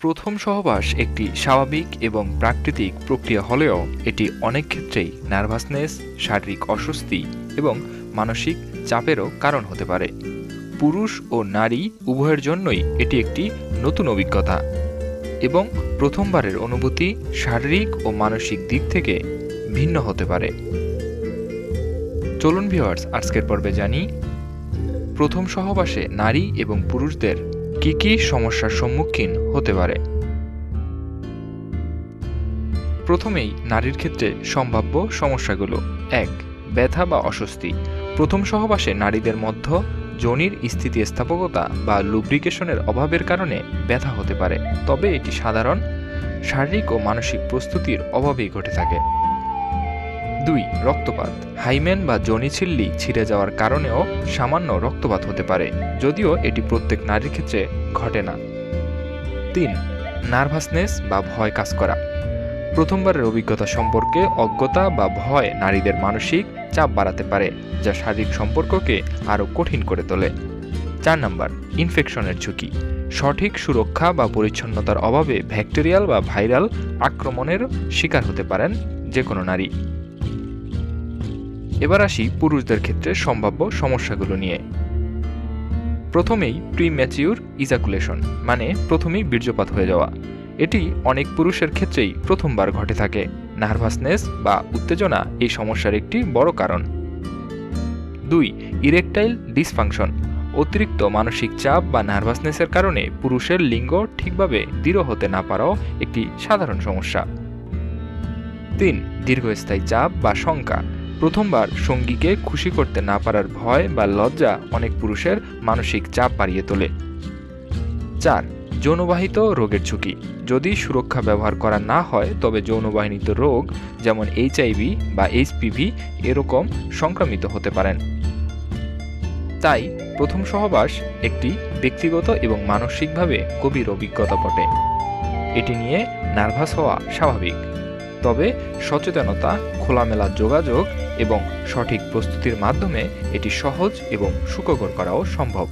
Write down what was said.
প্রথম সহবাস একটি স্বাভাবিক এবং প্রাকৃতিক প্রক্রিয়া হলেও এটি অনেক ক্ষেত্রেই নার্ভাসনেস শারীরিক অস্বস্তি এবং মানসিক চাপেরও কারণ হতে পারে। পুরুষ ও নারী উভয়ের জন্যই এটি একটি নতুন অভিজ্ঞতা এবং প্রথমবারের অনুভূতি শারীরিক ও মানসিক দিক থেকে ভিন্ন হতে পারে। চলুন ভিওয়ার্স আজকের পর্বে জানি। প্রথম সহবাসে নারী এবং পুরুষদের কি কি সমস্যার সম্মুখীন হতে পারে? প্রথমেই নারীর ক্ষেত্রে সম্ভাব্য সমস্যাগুলো। এক, ব্যথা বা অস্বস্তি। প্রথম সহবাসে নারীদের মধ্য যোনির স্থিতিস্থাপকতা বা লুব্রিকেশনের অভাবের কারণে ব্যথা হতে পারে। তবে এটি সাধারণ, শারীরিক ও মানসিক প্রস্তুতির অভাবেই ঘটে থাকে। দুই, রক্তপাত। হাইমেন বা জনি ছিল্লি ছিঁড়ে যাওয়ার কারণেও সামান্য রক্তপাত হতে পারে, যদিও এটি প্রত্যেক নারীর ক্ষেত্রে ঘটে না। তিন, নার্ভাসনেস বা ভয় কাজ করা। প্রথমবারের অভিজ্ঞতা সম্পর্কে অজ্ঞতা বা ভয় নারীদের মানসিক চাপ বাড়াতে পারে, যা শারীরিক সম্পর্ককে আরও কঠিন করে তোলে। চার নাম্বার, ইনফেকশনের ঝুঁকি। সঠিক সুরক্ষা বা পরিচ্ছন্নতার অভাবে ব্যাকটেরিয়াল বা ভাইরাল আক্রমণের শিকার হতে পারেন যে কোনো নারী। এবার আসি পুরুষদের ক্ষেত্রে সম্ভাব্য সমস্যাগুলো নিয়ে। প্রথমেই প্রি ম্যাচিউর ইজাকুলেশন মানে প্রথমেই বীর্যপাত হয়ে যাওয়া। এটি অনেক পুরুষের ক্ষেত্রেই প্রথমবার ঘটে থাকে। নার্ভাসনেস বা উত্তেজনা এই সমস্যার একটি বড় কারণ। দুই ইরেকটাইল ডিসফাংশন অতিরিক্ত মানসিক চাপ বা নার্ভাসনেসের কারণে পুরুষের লিঙ্গ ঠিকভাবে দৃঢ় হতে না পারাও একটি সাধারণ সমস্যা। তিন, দীর্ঘস্থায়ী চাপ বা শঙ্কা প্রথমবার সঙ্গীকে খুশি করতে না পারার ভয় বা লজ্জা অনেক পুরুষের মানসিক চাপ বাড়িয়ে তোলে। চার, যৌনবাহিত রোগের ঝুঁকি। যদি সুরক্ষা ব্যবহার করা না হয়, তবে যৌনবাহিনীত রোগ যেমন এইচআইভি বা এইচপিভি এরকম সংক্রামিত হতে পারেন। তাই প্রথম সহবাস একটি ব্যক্তিগত এবং মানসিকভাবে গভীর অভিজ্ঞতা বটে। এটি নিয়ে নার্ভাস হওয়া স্বাভাবিক। তবে সচেতনতা, খোলামেলা যোগাযোগ এবং সঠিক প্রস্তুতির মাধ্যমে এটি সহজ এবং সুখকর করাও সম্ভব।